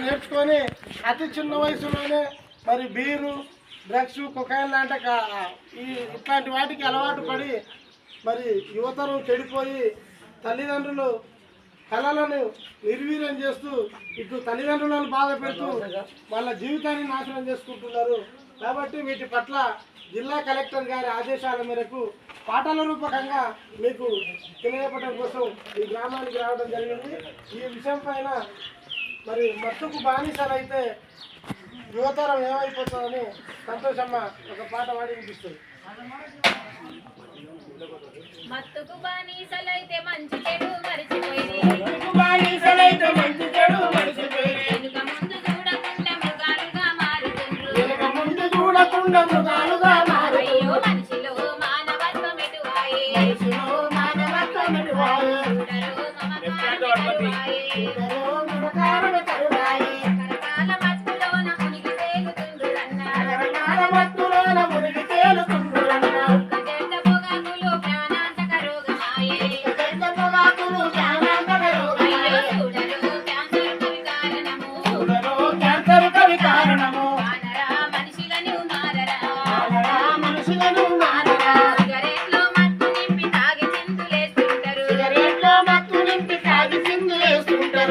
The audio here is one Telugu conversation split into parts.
నేర్చుకొని అతి చిన్న వయసులోనే మరి బీరు డ్రగ్స్ కుకాయిన్ లాంటి ఈ ఇట్లాంటి వాటికి అలవాటు పడి మరి యువతను చెడిపోయి తల్లిదండ్రులు కళలను నిర్వీర్యం చేస్తూ ఇటు తల్లిదండ్రులను బాధ పెడుతూ వాళ్ళ జీవితాన్ని నాశనం చేసుకుంటున్నారు. కాబట్టి వీటి పట్ల జిల్లా కలెక్టర్ గారి ఆదేశాల మేరకు పాటల రూపకంగా మీకు తెలియపడం కోసం ఈ గ్రామానికి రావడం జరిగింది. ఈ విషయం పైన మరి మత్తుకు బానిసలైతే యువతరం ఏమైపోతుందని సంతోషమ్మ ఒక పాట పాడి వినిపిస్తుంది. మత్తుకు బానిసలైతే మంచి చెడు మరిచిపోయి బానిసలైతే మంచి చెడు మరిచిపోయి వెనుక ముందు చూడకుండా మృగాలుగా మారుతుండ్రు. ముందు చూడకుండా మృగాలుగా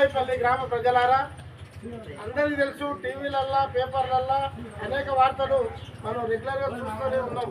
బుల్లాయిపల్లి గ్రామ ప్రజలారా అందరికీ తెలుసు టీవీలల్లా పేపర్లల్లా అనేక వార్తలు మనం రెగ్యులర్గా చూస్తూనే ఉన్నాం.